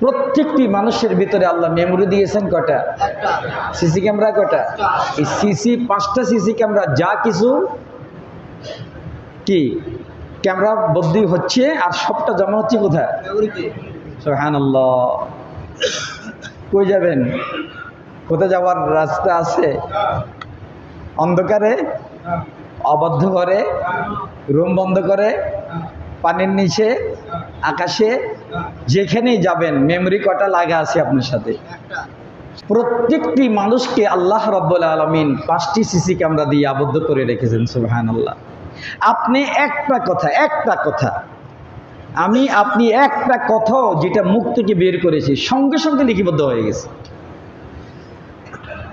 প্রত্যেকটি মানুষের ভিতরে আল্লাহ মেমোরি দিয়েছেন কটা সিসি ক্যামেরা কটা এই সিসি পাঁচটা সিসি ক্যামেরা যা কিছু কি? ক্যামেরা বদলি হচ্ছে আর সবটা জমা হচ্ছে কোথায়? সোহান কই যাবেন? কোথায় যাওয়ার রাস্তা আছে? অন্ধকারে? অবদ্ধ করে রুম বন্ধ করে? পানির নিচে? আকাশে যেখানেই যাবেন মেমরি কটা লাগা আছে আপনার সাথে? প্রত্যেকটি মানুষকে আল্লাহ রব্বুল আলমিন পাঁচটি সিসি ক্যামেরা দিয়ে আবদ্ধ করে রেখেছেন সুবাহান আল্লাহ আপনি একটা কথা একটা কথা। আমি, আপনি একটা কথাও যেটা মুখ থেকে বের করেছি, সঙ্গে সঙ্গে লিখিবদ্ধ হয়ে গেছে।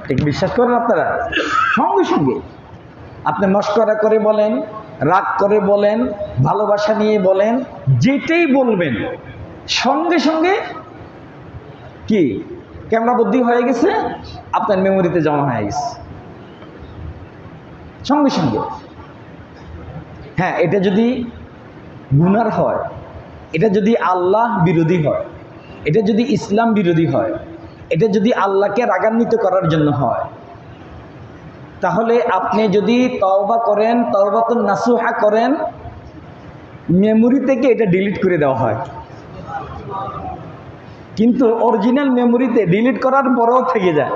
ঠিক বিশ্বাস করেন আপনারা? সঙ্গে সঙ্গে। আপনি মস্করা করে বলেন রাগ করে বলেন, ভালোবাসা নিয়ে বলেন, যেটাই বলবেন। সঙ্গে সঙ্গে কি? ক্যামেরা বুদ্ধি হয়ে গেছে, আপনার মেমোরিতে জমা হয়ে গেছে। সঙ্গে সঙ্গে। হ্যাঁ এটা যদি গুনার হয়, এটা যদি আল্লাহ বিরোধী হয়, এটা যদি ইসলাম বিরোধী হয়, এটা যদি আল্লাহকে রাগান্বিত করার জন্য হয় তাহলে আপনি যদি তওবা করেন, তওবাতুন নাসুহা করেন মেমোরি থেকে এটা ডিলিট করে দেওয়া হয়। কিন্তু অরিজিনাল মেমোরিতে ডিলিট করার পরেও থেকে যায়।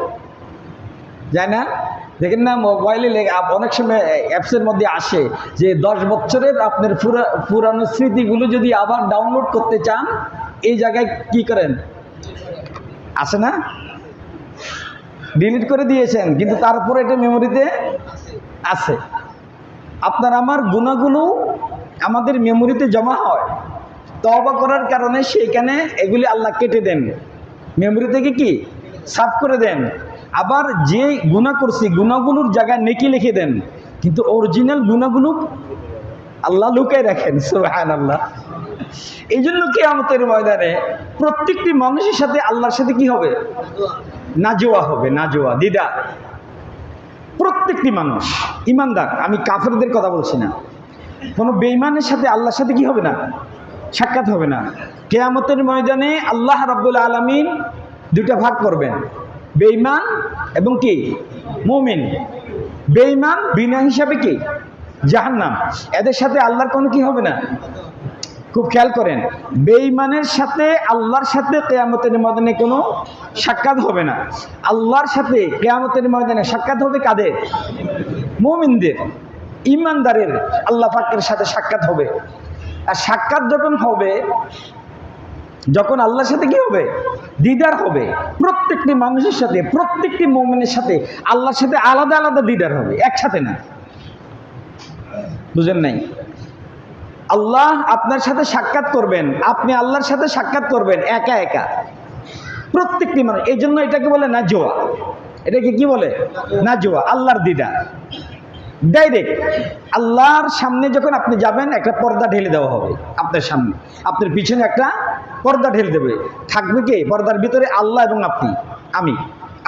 যায় না? দেখেন না মোবাইলে অনেক সময় অ্যাপসের মধ্যে আসে যে দশ বছরের আপনার পুরা পুরানো স্মৃতিগুলো যদি আবার ডাউনলোড করতে চান, এই জায়গায় কি করেন? আসে না? ডিলিট করে দিয়েছেন, কিন্তু তারপরে এটা মেমোরিতে আছে। আপনার আমার গুণাগুলো আমাদের মেমোরিতে জমা হয়। তবা করার কারণে সেইখানে এগুলি আল্লাহ কেটে দেন। মেমোরি থেকে কি? সাফ করে দেন। আবার যে গুণা করছি গুণাগুলোর জায়গায় নেকি লিখে দেন। কিন্তু অরিজিনাল গুণাগুলো আল্লাহ লুকায় রাখেন সুহান আল্লাহ এই জন্য কি আমাদের ময়দানে প্রত্যেকটি মানুষের সাথে আল্লাহর সাথে কি হবে? নাজোয়া হবে, নাজোয়া, দিদা। প্রত্যেকটি মানুষ, ইমানদার, আমি কাফেরদের কথা বলছি না। কোনো বেইমানের সাথে আল্লাহর সাথে কি হবে না? সাক্ষাৎ হবে না। কেয়ামতের ময়দানে আল্লাহ রাব্বুল আলমিন দুটা ভাগ করবেন। বেইমান এবং কি? মমিন। বেইমান বিনা হিসাবে কি? জাহান্নাম। এদের সাথে আল্লাহর কোনো কি হবে না? খুব খেয়াল করেন, বেঈমানের সাথে আল্লাহর সাথে কেয়ামতের ময়দানে কোনো সাক্ষাৎ হবে না। আল্লাহর সাথে কেয়ামতের ময়দানে সাক্ষাৎ হবে কাদের? মুমিনদের ইমানদারের আল্লাহ পাকের সাথে সাক্ষাৎ হবে। আর সাক্ষাৎ যখন হবে, যখন আল্লাহর সাথে কি হবে? দিদার হবে। প্রত্যেকটি মানুষের সাথে, প্রত্যেকটি মোমেনের সাথে আল্লাহর সাথে আলাদা আলাদা দিদার হবে, একসাথে না। বুঝেন নাই? আল্লাহ আপনার সাথে সাক্ষাৎ করবেন, আপনি আল্লাহর সাথে সাক্ষাৎ করবেন, একা একা। প্রত্যেকটি মানুষ এই জন্য এটাকে বলে না জোয়া এটাকে কি বলে? না জোয়া আল্লাহর দিদা ডাইরেক্ট আল্লাহর সামনে যখন আপনি যাবেন, একটা পর্দা ঢেলে দেওয়া হবে আপনার সামনে। আপনার পিছনে একটা পর্দা ঢেলে দেবে। থাকবে কে? পর্দার ভিতরে আল্লাহ এবং আপনি, আমি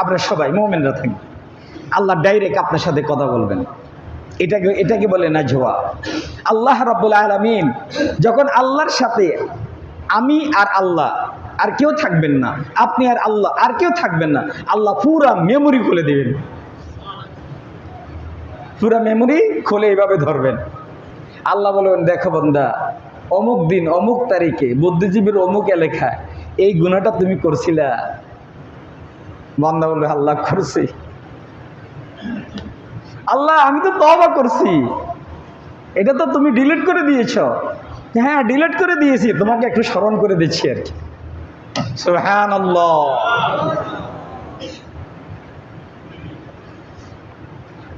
আপনার সবাই, মোমেনরা থাকবে আল্লাহ ডাইরেক্ট আপনার সাথে কথা বলবেন। এটাকে এটাকে বলে না জোয়া। আল্লাহ রাব্বুল আলমিন যখন আল্লাহর সাথে আমি আর আল্লাহ আর কেউ থাকবেন না, আপনি আর আল্লাহ আর কেউ থাকবেন না, আল্লাহ পুরা মেমোরি খুলে দেবেন। পুরা মেমোরি খুলে এইভাবে ধরবেন। আল্লাহ বলবেন, দেখো বন্দা, অমুক দিন, অমুক তারিখে বুদ্ধিজীবীর অমুক এলাকায় এই গুণাটা তুমি করছিলা। বান্দা বলবে, আল্লাহ করছি। আল্লাহ, আমি তো তবা করছি। এটা তো তুমি ডিলিট করে দিয়েছ। হ্যাঁ ডিলিট করে দিয়েছি। তোমাকে একটু স্মরণ করে দিচ্ছি আর কি। সুবহান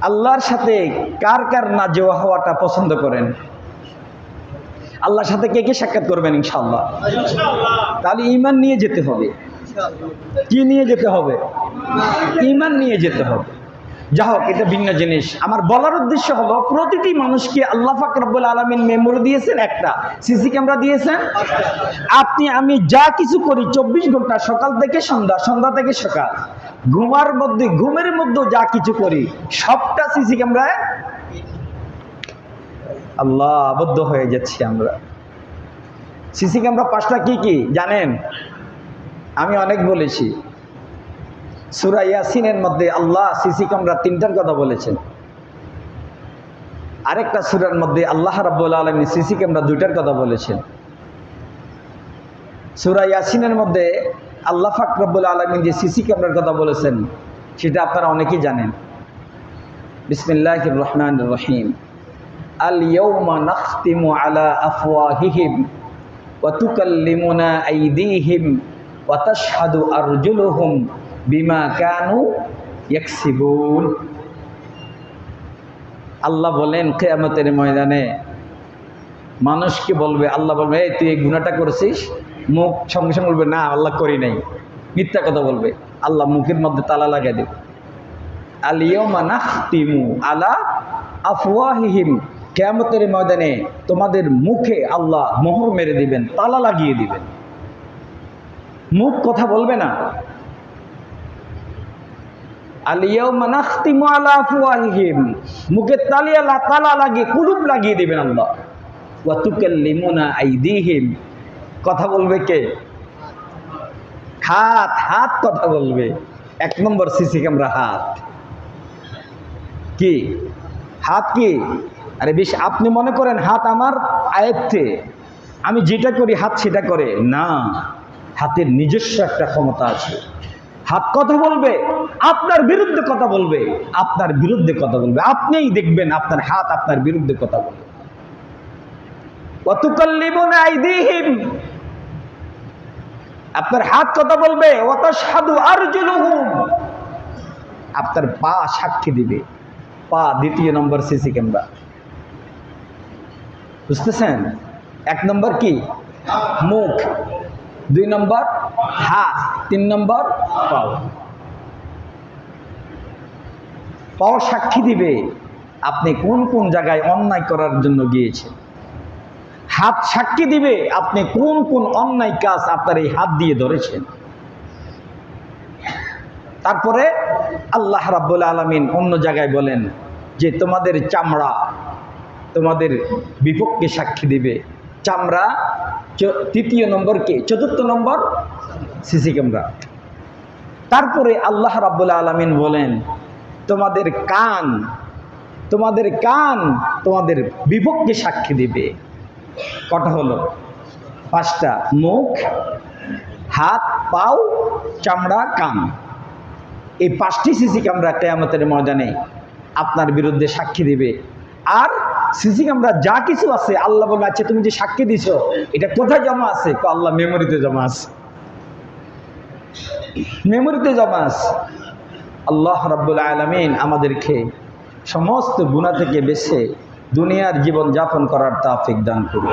আল্লাহর সাথে কার কার না জোয়া হওয়াটা পছন্দ করেন? আল্লাহর সাথে কে কে সাক্ষাৎ করবেন ইনশাল্লাহ তাহলে ইমান নিয়ে যেতে হবে। কি নিয়ে যেতে হবে? ইমান নিয়ে যেতে হবে। যা হোক, এটা ভিন্ন জিনিস। আমার বলার উদ্দেশ্য হলো, প্রতিটি মানুষকে আল্লাহ ফাকরাবুল আলমিন মেমোরি দিয়েছেন একটা। সিসি ক্যামেরা দিয়েছেন। আপনি, আমি যা কিছু করি, চব্বিশ ঘণ্টা সকাল থেকে সন্ধ্যা সন্ধ্যা থেকে সকাল। ঘুমার মধ্যে, ঘুমের মধ্যে যা কিছু করি, সবটা সিসি ক্যামেরায় আল্লাহ আবদ্ধ হয়ে যাচ্ছি আমরা। সিসি ক্যামেরা পাঁচটা কি কি? জানেন? আমি অনেক বলেছি। সুরা ইয়াসিনের মধ্যে আল্লাহ সিসি ক্যামেরা তিনটার কথা বলেছেন। আরেকটা সুরার মধ্যে আল্লাহ রাব্বুল আলমী সিসি ক্যামেরা দুইটার কথা বলেছেন। সুরা ইয়াসিনের মধ্যে আল্লাহ ফাকরাবুল আলমিন যে সিসি ক্যামেরার কথা বলেছেন, সেটা আপনারা অনেকেই জানেন। বিসমিল্লাহ রহমান রহিম। আল ইয়ৌমা নাখতিমু আলা আফওয়াহিহিম ওয়া তুকাল্লিমুনা আইদিহিম ওয়া তাশহাদু আরজুলুহুম বিমা কানু ইয়াকসিবুন। আল্লাহ বলেন, কেয়ামতের ময়দানে মানুষকে বলবে? আল্লাহ বলবে, এই, তুই এই গুণাটা করেছিস? মুখ সঙ্গে সঙ্গে বলবে, না, আল্লাহ করি নাই। মিথ্যা কথা বলবে। আল্লাহ মুখের মধ্যে তালা লাগাই দেবে। আলিয়মা নাখতিমু আলা আফওয়াহিহিম। কেয়ামতের ময়দানে তোমাদের মুখে আল্লাহ মোহর মেরে দিবেন, তালা লাগিয়ে দিবেন। মুখ কথা বলবে না আলিয়াউমা নাখতিমু আলা আফওয়াহিহিম মুখে তালিয়া তালা লাগিয়ে, কুলুপ লাগিয়ে দিবেন আল্লাহ। ওয়া তুকাল্লিমুনা আইদিহিম। কথা বলবে কে? হাত হাত কথা বলবে। এক নম্বর সিসি ক্যামেরা, হাত। কি? হাত কি? আরে বেশ, আপনি মনে করেন হাত আমার আয়ত্তে। আমি যেটা করি, হাত সেটা করে। না, হাতের নিজস্ব একটা ক্ষমতা আছে। হাত কথা বলবে, আপনার বিরুদ্ধে কথা বলবে, আপনার বিরুদ্ধে কথা বলবে। আপনিই দেখবেন আপনার হাত আপনার বিরুদ্ধে কথা বলবে। আপনার হাত কথা বলবে অত সাধু আরজুলুহুম, আপনার পা সাক্ষী দিবে। পা দ্বিতীয় নম্বর সিসি ক্যামেরা। বুঝতেছেন? এক নম্বর কি? মুখ। দুই নম্বর হাত। তিন নম্বর পাও। পাও সাক্ষী দিবে। আপনি কোন কোন জায়গায় অন্যায় করার জন্য গিয়েছেন? হাত সাক্ষী দিবে আপনি কোন কোন অন্যায় কাজ আপনার এই হাত দিয়ে ধরেছেন? তারপরে আল্লাহ রাব্বুল আলমিন অন্য জায়গায় বলেন যে তোমাদের চামড়া তোমাদের বিপক্ষে সাক্ষী দিবে। চামড়া তৃতীয় নম্বর কে? চতুর্থ নম্বর সিসি ক্যামেরা তারপরে আল্লাহ রাব্বুল আলমিন বলেন, তোমাদের কান তোমাদের কান তোমাদের বিপক্ষে সাক্ষী দিবে। কটা হলো, পাঁচটা, মুখ, হাত, পাও, চামড়া, কান। এই পাঁচটি সিসি ক্যামেরা কেয়ামতের ময়দানে আপনার বিরুদ্ধে সাক্ষী দিবে। আর সিসি ক্যামেরা যা কিছু আছে, আল্লাহ বলে আছে তুমি যে সাক্ষী দিছো, এটা কোথায় জমা আছে? তো আল্লাহ মেমোরিতে জমা আছে। মেমোরিতে জমা আল্লাহ রাব্বুল আলমিন আমাদেরকে সমস্ত গুণা থেকে বেছে দুনিয়ার জীবন যাপন করার তাফিক দান করুন।